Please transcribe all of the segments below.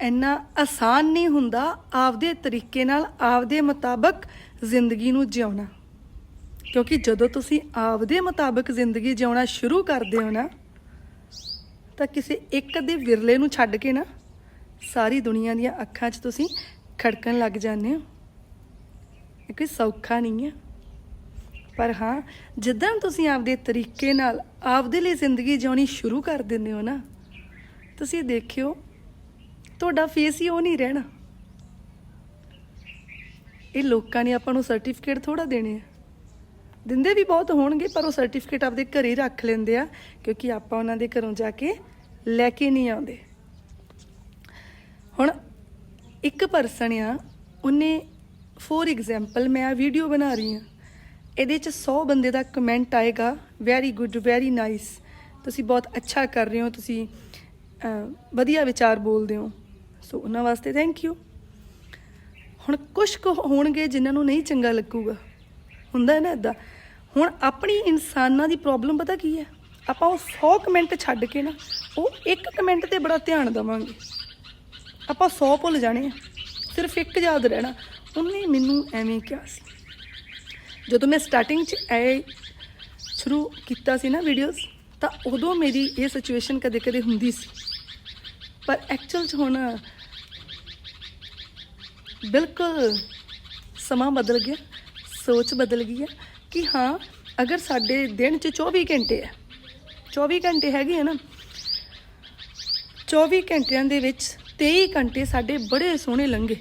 ਇੰਨਾ ਆਸਾਨ ਨਹੀਂ ਹੁੰਦਾ ਆਪਦੇ ਤਰੀਕੇ ਨਾਲ, ਆਪਦੇ ਮੁਤਾਬਕ ਜ਼ਿੰਦਗੀ ਨੂੰ ਜਿਉਣਾ। ਕਿਉਂਕਿ ਜਦੋਂ ਤੁਸੀਂ ਆਪਦੇ ਮੁਤਾਬਕ ਜ਼ਿੰਦਗੀ ਜਿਉਣਾ ਸ਼ੁਰੂ ਕਰਦੇ ਹੋ ਨਾ, ਤਾਂ ਕਿਸੇ ਇੱਕ ਦੇ ਵਿਰਲੇ ਨੂੰ ਛੱਡ ਕੇ ਨਾ ਸਾਰੀ ਦੁਨੀਆ ਦੀਆਂ ਅੱਖਾਂ 'ਚ ਤੁਸੀਂ ਖੜਕਣ ਲੱਗ ਜਾਂਦੇ ਹੋ। ਇਹ ਕੋਈ ਸੌਖਾ ਨਹੀਂ ਹੈ। ਪਰ ਹਾਂ, ਜਿੱਦਾਂ ਤੁਸੀਂ ਆਪਦੇ ਤਰੀਕੇ ਨਾਲ, ਆਪਦੇ ਲਈ ਜ਼ਿੰਦਗੀ ਜਿਉਣੀ ਸ਼ੁਰੂ ਕਰ ਦਿੰਦੇ ਹੋ ਨਾ, ਤੁਸੀਂ ਦੇਖਿਓ ਤੁਹਾਡਾ ਫੇਸ ਹੀ ਉਹ ਨਹੀਂ ਰਹਿਣਾ। ਇਹ ਲੋਕਾਂ ਨੇ ਆਪਾਂ ਨੂੰ ਸਰਟੀਫਿਕੇਟ ਥੋੜਾ ਦੇਣੇ ਆ। ਦਿੰਦੇ ਵੀ ਬਹੁਤ ਹੋਣਗੇ, ਪਰ ਉਹ ਸਰਟੀਫਿਕੇਟ ਆਪਦੇ ਘਰੇ ਰੱਖ ਲੈਂਦੇ ਆ, ਕਿਉਂਕਿ ਆਪਾਂ ਉਹਨਾਂ ਦੇ ਘਰੋਂ ਜਾ ਕੇ ਲੈ ਕੇ ਨਹੀਂ ਆਉਂਦੇ। ਹੁਣ ਇੱਕ ਪਰਸਨ ਆ, ਉਹਨੇ ਫੋਰ ਐਗਜ਼ਾਮਪਲ ਮੈਂ ਆ ਵੀਡੀਓ ਬਣਾ ਰਹੀ ਆ ਇਹਦੇ ਚ 100 ਬੰਦੇ ਦਾ ਕਮੈਂਟ ਆਏਗਾ ਵੈਰੀ ਗੁੱਡ ਵੈਰੀ ਨਾਈਸ ਤੁਸੀਂ ਬਹੁਤ ਅੱਛਾ ਕਰ ਰਹੇ ਹੋ, ਤੁਸੀਂ ਵਧੀਆ ਵਿਚਾਰ ਬੋਲਦੇ ਹੋ। ਸੋ ਉਹਨਾਂ ਵਾਸਤੇ ਥੈਂਕ ਯੂ ਹੁਣ ਕੁਝ ਕੁ ਹੋਣਗੇ ਜਿਨ੍ਹਾਂ ਨੂੰ ਨਹੀਂ ਚੰਗਾ ਲੱਗੂਗਾ। ਹੁੰਦਾ ਹੈ ਨਾ ਇਦਾਂ ਹੁਣ ਆਪਣੀ ਇਨਸਾਨਾਂ ਦੀ ਪ੍ਰੋਬਲਮ ਪਤਾ ਕੀ ਹੈ? ਆਪਾਂ ਉਹ 100 ਕਮੈਂਟ ਛੱਡ ਕੇ ਨਾ, ਉਹ ਇੱਕ ਕਮੈਂਟ ਤੇ ਬੜਾ ਧਿਆਨ ਦੇਵਾਂਗੇ। ਆਪਾਂ 100 ਭੁੱਲ ਜਾਣੇ ਆ। ਸਿਰਫ ਇੱਕ ਯਾਦ ਰਹਿਣਾ। ਉਹਨੇ ਮੈਨੂੰ ਐਵੇਂ ਕਿਹਾ ਸੀ। ਜਦੋਂ ਮੈਂ ਸਟਾਰਟਿੰਗ 'ਚ ਐ ਸ਼ੁਰੂ ਕੀਤਾ ਸੀ ਨਾ ਵੀਡੀਓਜ਼ ਤਾਂ ਉਦੋਂ ਮੇਰੀ ਇਹ ਸਿਚੁਏਸ਼ਨ ਕਦੇ-ਕਦੇ ਹੁੰਦੀ ਸੀ। ਪਰ ਐਕਚੁਅਲ 'ਚ ਹੁਣ ਬਿਲਕੁਲ ਸਮਾਂ ਬਦਲ ਗਿਆ, ਸੋਚ ਬਦਲ ਗਈ ਹੈ ਕਿ ਹਾਂ, ਅਗਰ ਸਾਡੇ ਦਿਨ 'ਚ 24 ਘੰਟੇ ਹੈ 24 ਘੰਟੇ ਹੈਗੇ ਆ ਨਾ 24 ਘੰਟਿਆਂ ਦੇ ਵਿੱਚ 23 ਘੰਟੇ ਸਾਡੇ ਬੜੇ ਸੋਹਣੇ ਲੰਘੇ।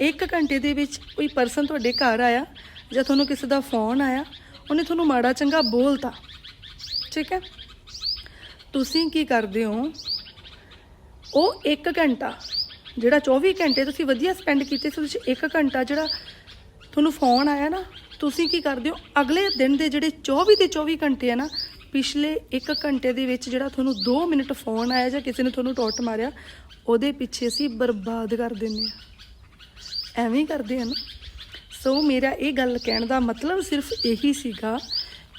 ਇੱਕ ਘੰਟੇ ਦੇ ਵਿੱਚ ਕੋਈ ਪਰਸਨ ਤੁਹਾਡੇ ਘਰ ਆਇਆ ਜਾਂ ਤੁਹਾਨੂੰ ਕਿਸੇ ਦਾ ਫੋਨ ਆਇਆ, ਉਹਨੇ ਤੁਹਾਨੂੰ ਮਾੜਾ ਚੰਗਾ ਬੋਲਤਾ। ਠੀਕ ਹੈ? ਤੁਸੀਂ ਕੀ ਕਰਦੇ ਹੋ? ਉਹ 1 ਘੰਟਾ, ਜਿਹੜਾ 24 ਘੰਟੇ ਤੁਸੀਂ ਵਧੀਆ ਸਪੈਂਡ ਕੀਤੇ ਸੀ ਤੁਸੀਂ 1 ਘੰਟਾ ਜਿਹੜਾ ਤੁਹਾਨੂੰ ਫੋਨ ਆਇਆ ਨਾ, ਤੁਸੀਂ ਕੀ ਕਰਦੇ ਹੋ? ਅਗਲੇ ਦਿਨ ਦੇ ਜਿਹੜੇ 24 ਦੇ 24 ਘੰਟੇ ਆ ਨਾ, ਪਿਛਲੇ 1 ਘੰਟੇ ਦੇ ਵਿੱਚ ਜਿਹੜਾ ਤੁਹਾਨੂੰ 2 ਮਿੰਟ ਫੋਨ ਆਇਆ ਜਾਂ ਕਿਸੇ ਨੇ ਤੁਹਾਨੂੰ ਟੋਟ ਮਾਰਿਆ, ਉਹਦੇ ਪਿੱਛੇ ਅਸੀਂ ਬਰਬਾਦ ਕਰ ਦਿੰਦੇ ਆ। ਐਵੇਂ ਹੀ ਕਰਦੇ ਆ ਨਾ। ਸੋ ਮੇਰਾ ਇਹ ਗੱਲ ਕਹਿਣ ਦਾ ਮਤਲਬ ਸਿਰਫ ਇਹੀ ਸੀਗਾ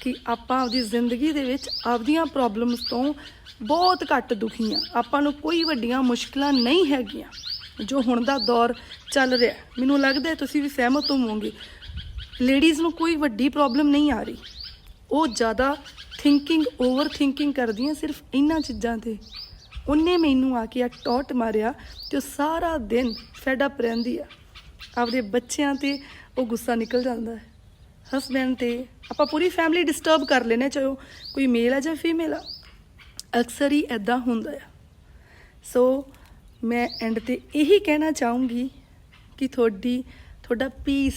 ਕਿ ਆਪਾਂ ਆਪਦੀ ਜ਼ਿੰਦਗੀ ਦੇ ਵਿੱਚ ਆਪਦੀਆਂ ਪ੍ਰੋਬਲਮਸ ਤੋਂ ਬਹੁਤ ਘੱਟ ਦੁਖੀ ਆ ਆਪਾਂ ਨੂੰ ਕੋਈ ਵੱਡੀਆਂ ਮੁਸ਼ਕਲਾਂ ਨਹੀਂ ਹੈਗੀਆਂ, ਜੋ ਹੁਣ ਦਾ ਦੌਰ ਚੱਲ ਰਿਹਾ ਮੈਨੂੰ ਲੱਗਦਾ ਤੁਸੀਂ ਵੀ ਸਹਿਮਤ ਹੋਵੋਗੇ ਲੇਡੀਜ਼ ਨੂੰ ਕੋਈ ਵੱਡੀ ਪ੍ਰੋਬਲਮ ਨਹੀਂ ਆ ਰਹੀ। ਉਹ ਜ਼ਿਆਦਾ ਥਿੰਕਿੰਗ ਓਵਰ ਥਿੰਕਿੰਗ ਕਰਦੀਆਂ ਸਿਰਫ ਇਹਨਾਂ ਚੀਜ਼ਾਂ ਤੇ। ਉਹਨੇ ਮੈਨੂੰ ਆ ਕੇ ਆ ਟੌਟ ਮਾਰਿਆ ਤੇ ਉਹ ਸਾਰਾ ਦਿਨ ਫੈਡ ਅਪ ਰਹਿੰਦੀ ਆ। ਆਪਦੇ ਬੱਚਿਆਂ ਤੇ ਉਹ ਗੁੱਸਾ ਨਿਕਲ ਜਾਂਦਾ ਹੈ। ਹਸਬੈਂਡ ਤੇ ਆਪਾਂ ਪੂਰੀ ਫੈਮਿਲੀ ਡਿਸਟਰਬ ਕਰ ਲੈਨੇ ਚਾਹੇ ਕੋਈ ਮੇਲ ਆ ਜਾਂ ਫੀਮੇਲ ਆ। ਅਕਸਰ ਹੀ ਐਦਾਂ ਹੁੰਦਾ ਆ। ਸੋ ਮੈਂ ਐਂਡ ਤੇ ਇਹੀ ਕਹਿਣਾ ਚਾਹੂੰਗੀ ਕਿ ਤੁਹਾਡੀ, ਤੁਹਾਡਾ ਪੀਸ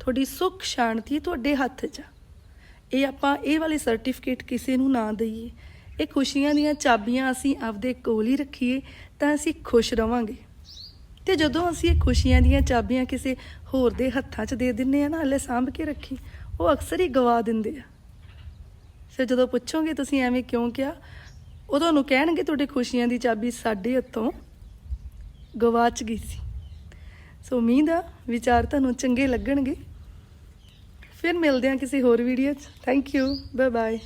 ਤੁਹਾਡੀ ਸੁੱਖ ਸ਼ਾਂਤੀ ਤੁਹਾਡੇ ਹੱਥ 'ਚ ਆ। ਇਹ ਆਪਾਂ ਇਹ ਵਾਲੇ ਸਰਟੀਫਿਕੇਟ ਕਿਸੇ ਨੂੰ ਨਾ ਦਈਏ। ਇਹ ਖੁਸ਼ੀਆਂ ਦੀਆਂ ਚਾਬੀਆਂ ਅਸੀਂ ਆਪਦੇ ਕੋਲ ਹੀ ਰੱਖੀਏ ਤਾਂ ਅਸੀਂ ਖੁਸ਼ ਰਵਾਂਗੇ। ਤੇ ਜਦੋਂ ਅਸੀਂ ਇਹ ਖੁਸ਼ੀਆਂ ਦੀਆਂ ਚਾਬੀਆਂ ਕਿਸੇ ਹੋਰ ਦੇ ਹੱਥਾਂ 'ਚ ਦੇ ਦਿੰਨੇ ਆ ਨਾ, ਹਲੇ ਸਾਂਭ ਕੇ ਰੱਖੀ, ਉਹ ਅਕਸਰ ਹੀ ਗਵਾ ਦਿੰਦੇ ਆ। ਫਿਰ ਜਦੋਂ ਪੁੱਛੋਗੇ ਤੁਸੀਂ ਐਵੇਂ ਕਿਉਂ ਕਿਹਾ, ਉਹ ਤੁਹਾਨੂੰ ਕਹਿਣਗੇ ਤੁਹਾਡੇ ਖੁਸ਼ੀਆਂ ਦੀ ਚਾਬੀ ਸਾਡੇ ਹੱਥੋਂ ਗਵਾਚ ਗਈ ਸੀ। ਸੋ ਉਮੀਦ ਆ, ਵਿਚਾਰ ਤੁਹਾਨੂੰ ਚੰਗੇ ਲੱਗਣਗੇ। ਫਿਰ ਮਿਲਦੇ ਹਾਂ ਕਿਸੇ ਹੋਰ ਵੀਡੀਓ 'ਚ। Thank you bye bye